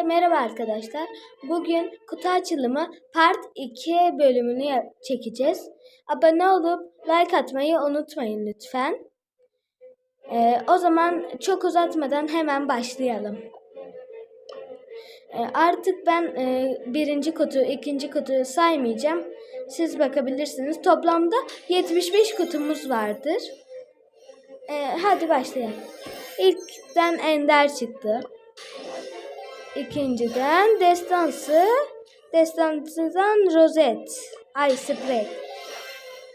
Hepinize merhaba arkadaşlar. Bugün kutu açılımı part 2 bölümünü çekeceğiz. Abone olup like atmayı unutmayın lütfen. Ee, o zaman çok uzatmadan hemen başlayalım. Ee, artık ben e, birinci kutu, ikinci kutuyu saymayacağım. Siz bakabilirsiniz. Toplamda 75 kutumuz vardır. Ee, hadi başlayalım. İlkten Ender çıktı. İkinciden Destansı. Destansıdan Rozet. Ay Sprey.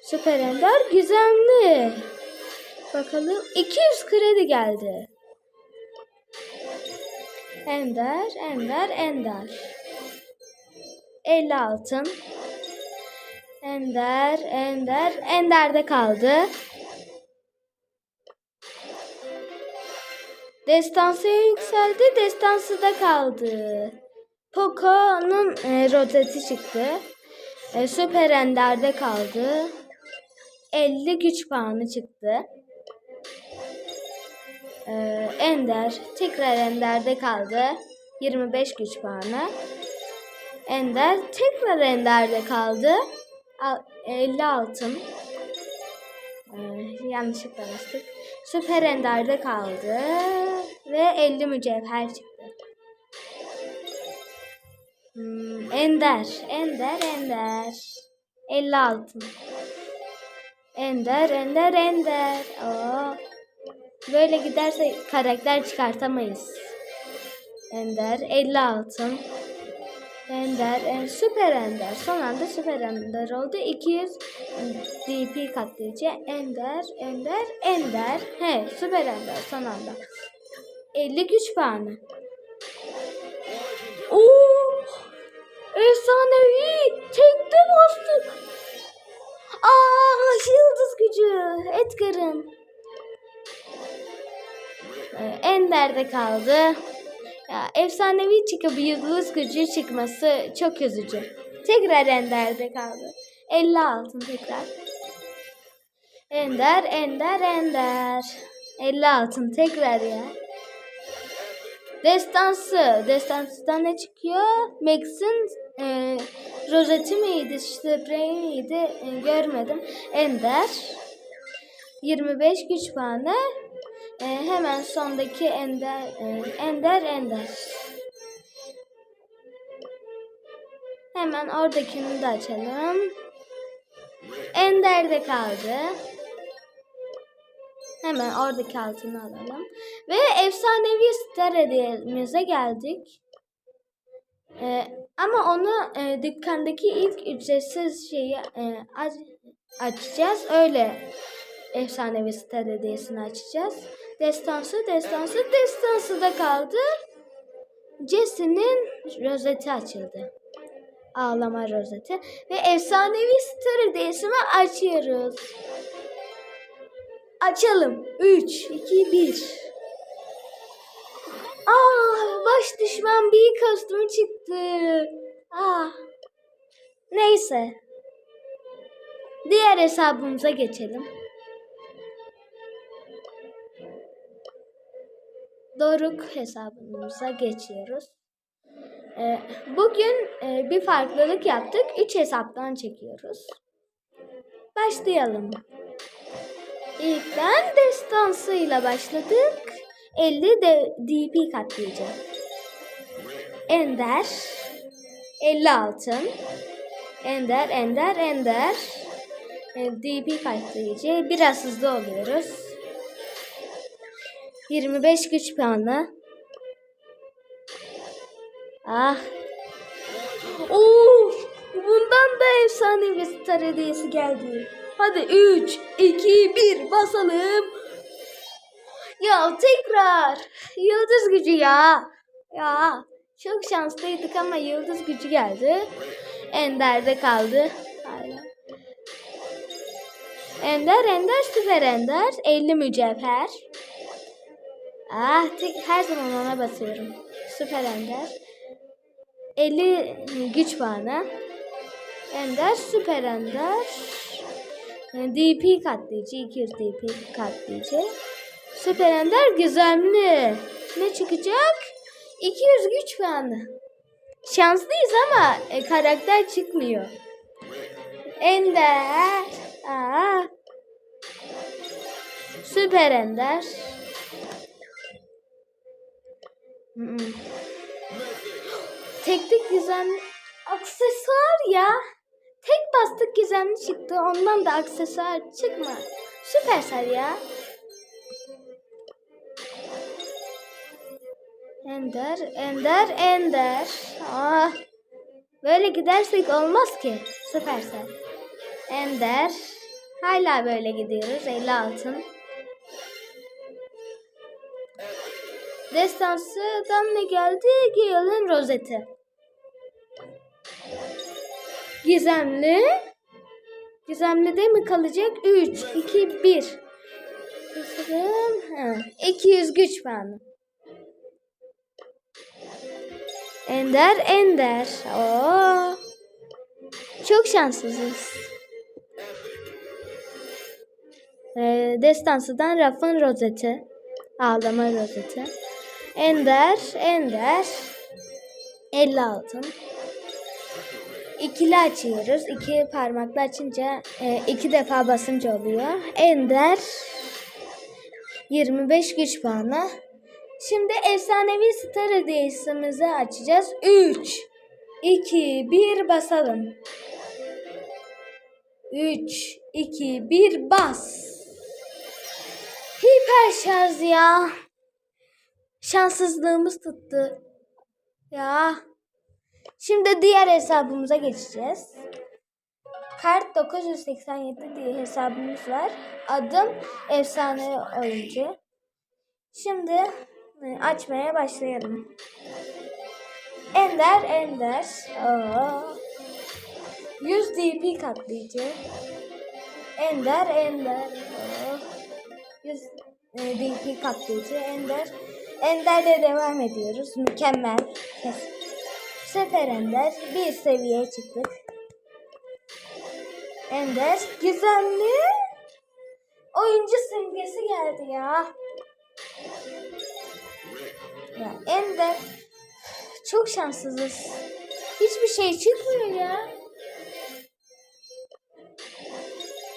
Süper Ender gizemli. Bakalım 200 kredi geldi. Ender, Ender, Ender. 50 altın. Ender, Ender, Ender'de kaldı. Destansiye yükseldi, destansı da kaldı. Poco'nun e, rozeti çıktı. E, Süper Ender'de kaldı. 50 güç puanı çıktı. E, Ender, tekrar Ender'de kaldı. 25 güç puanı. Ender, tekrar Ender'de kaldı. Al- 50 altın. E, yanlışlıkla bastık. Süper Ender'de kaldı. Ve 50 mücevher çıktı. Hmm, Ender, Ender, Ender. 50 altın. Ender, Ender, Ender. Oo. Böyle giderse karakter çıkartamayız. Ender, 50 altın. Ender, en süper Ender. Son anda süper Ender oldu. 200 DP katlayıcı. Ender, Ender, Ender. He, süper Ender son anda. 50 güç puanı. Oo! Efsanevi! Tekte bastık. Aa, yıldız gücü. Edgar'ın. Ee, Ender'de kaldı. Ya, efsanevi çıkıp yıldız gücü çıkması çok üzücü. Tekrar Ender'de kaldı. 50 altın tekrar. Ender, Ender, Ender. 50 altın tekrar ya. Destansı. Destansıdan ne çıkıyor? Max'in e, rozeti miydi, spreyi miydi e, görmedim. Ender. 25 güç puanı. E, hemen sondaki Ender, e, Ender, Ender. Hemen oradakini de açalım. Ender'de kaldı. Hemen oradaki altını alalım. Ve efsanevi star hediyemize geldik. Ee, ama onu e, dükkandaki ilk ücretsiz şeyi e, aç, açacağız. Öyle efsanevi star hediyesini açacağız. Destansı, destansı, destansı da kaldı. Jesse'nin rozeti açıldı. Ağlama rozeti. Ve efsanevi star hediyesini açıyoruz. Açalım. 3, 2, 1. Ah, baş düşman bir kostümü çıktı. Ah. Neyse. Diğer hesabımıza geçelim. Doruk hesabımıza geçiyoruz. Ee, bugün e, bir farklılık yaptık. 3 hesaptan çekiyoruz. Başlayalım. İlkten destansıyla başladık. 50 de DP katlayıcı. Ender. 50 altın. Ender, Ender, Ender. DP katlayıcı. Biraz hızlı oluyoruz. 25 güç puanı. Ah. Of! Bundan da efsane bir star hediyesi geldi. Hadi 3, 2, 1 basalım. Ya tekrar. Yıldız gücü ya. Ya. Çok şanslıydık ama yıldız gücü geldi. Ender'de kaldı. Hala. Ender, Ender, süper Ender. 50 mücevher. Ah, tek, her zaman ona basıyorum. Süper Ender. 50 güç puanı. Ender, süper Ender. DP katlayıcı, 200 DP katlayıcı. Süper Ender gizemli. Ne çıkacak? 200 güç puanı. Şanslıyız ama e, karakter çıkmıyor. Ender. Aa. Süper Ender. Hmm. Teknik gizemli aksesuar ya. Tek bastık gizemli çıktı. Ondan da aksesuar çıkma. Süpersel ya. Ender, Ender, Ender. Ah. Böyle gidersek olmaz ki. Süpersel. Ender. Hala böyle gidiyoruz. 50 altın. Destansı'dan ne geldi? Gale'ın rozeti. Gizemli. Gizemli de mi kalacak? 3, 2, 1. Bakalım. Ha, 200 güç puanı. Ender, Ender. Oo. Çok şanssızız. Ee, Destansı'dan Raf'ın rozeti. Ağlama rozeti. Ender, Ender. 50 altın. İkili açıyoruz. İki parmakla açınca e, iki defa basınca oluyor. Ender 25 güç puanı. Şimdi efsanevi star hediyesimizi açacağız. 3 2 1 basalım. 3 2 1 bas. Hiper şarj ya. Şanssızlığımız tuttu. Ya. Şimdi diğer hesabımıza geçeceğiz. Kart 987 diye hesabımız var. Adım efsane oyuncu. Şimdi e, açmaya başlayalım. Ender Ender. Oo. 100 DP katlayıcı. Ender Ender. Oo. 100 e, DP katlayıcı. Ender. Ender'le devam ediyoruz. Mükemmel. Kes. Sefer Ender. Bir seviyeye çıktık. Ender. Gizemli. Oyuncu simgesi geldi ya. Ya Ender. Çok şanssızız. Hiçbir şey çıkmıyor ya.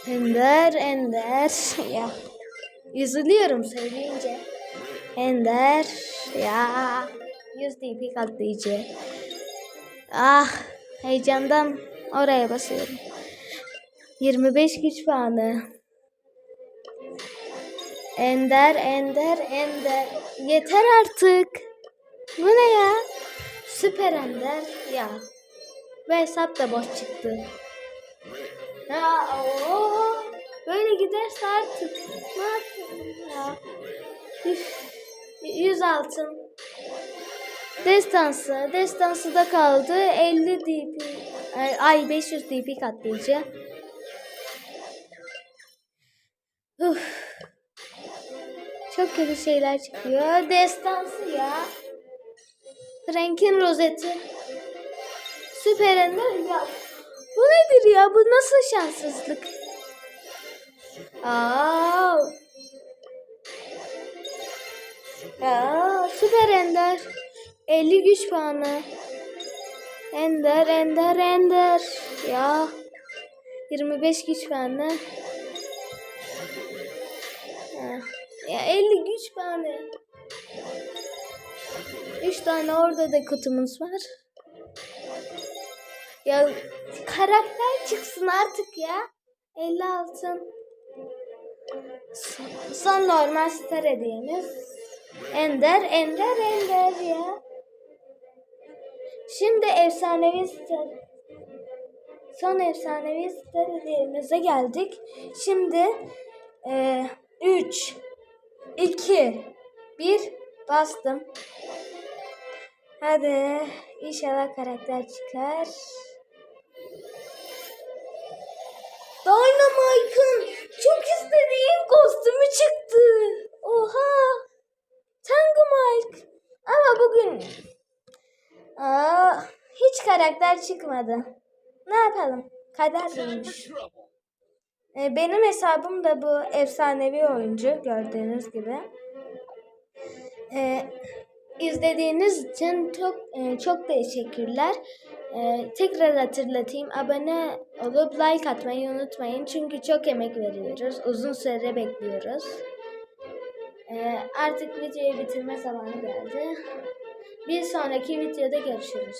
Ender, Ender. Ya. Üzülüyorum söyleyince. Ender. Ya. 100 DP katlayıcı. Ah. Heyecandan oraya basıyorum. 25 güç puanı. Ender, Ender, Ender. Yeter artık. Bu ne ya? Süper Ender. Ya. Ve hesap da boş çıktı. Ya ooo. Böyle giderse artık. Ne yapayım ya? Üf. 100 altın. Destansı. Destansı da kaldı. 50 DP. Ay, Ay 500 DP katlayıcı. Uf. Çok kötü şeyler çıkıyor. Destansı ya. Frank'in rozeti. Süper Ender ya. Bu nedir ya? Bu nasıl şanssızlık? Aa. Ya Süper Ender. 50 güç puanı. Ender, Ender, Ender. Ya. 25 güç puanı. Ha. Ya 50 güç puanı. 3 tane orada da kutumuz var. Ya karakter çıksın artık ya. 50 altın. Son, son normal star hediyemiz. Ender, Ender, Ender ya. Şimdi efsanevi. Son efsanevi star hediyemize geldik. Şimdi 3 2 1 bastım. Hadi inşallah karakter çıkar. Dynamite'ın çok istediğim kostümü çıktı. Oha. Tango Mike. Ama bugün aa, hiç karakter çıkmadı. Ne yapalım? Kader bulmuş. Ee, benim hesabım da bu efsanevi oyuncu gördüğünüz gibi. Ee, izlediğiniz için çok e, çok teşekkürler. E, tekrar hatırlatayım. Abone olup like atmayı unutmayın. Çünkü çok emek veriyoruz. Uzun süre bekliyoruz. E, artık videoyu bitirme zamanı geldi. Bir sonraki videoda görüşürüz.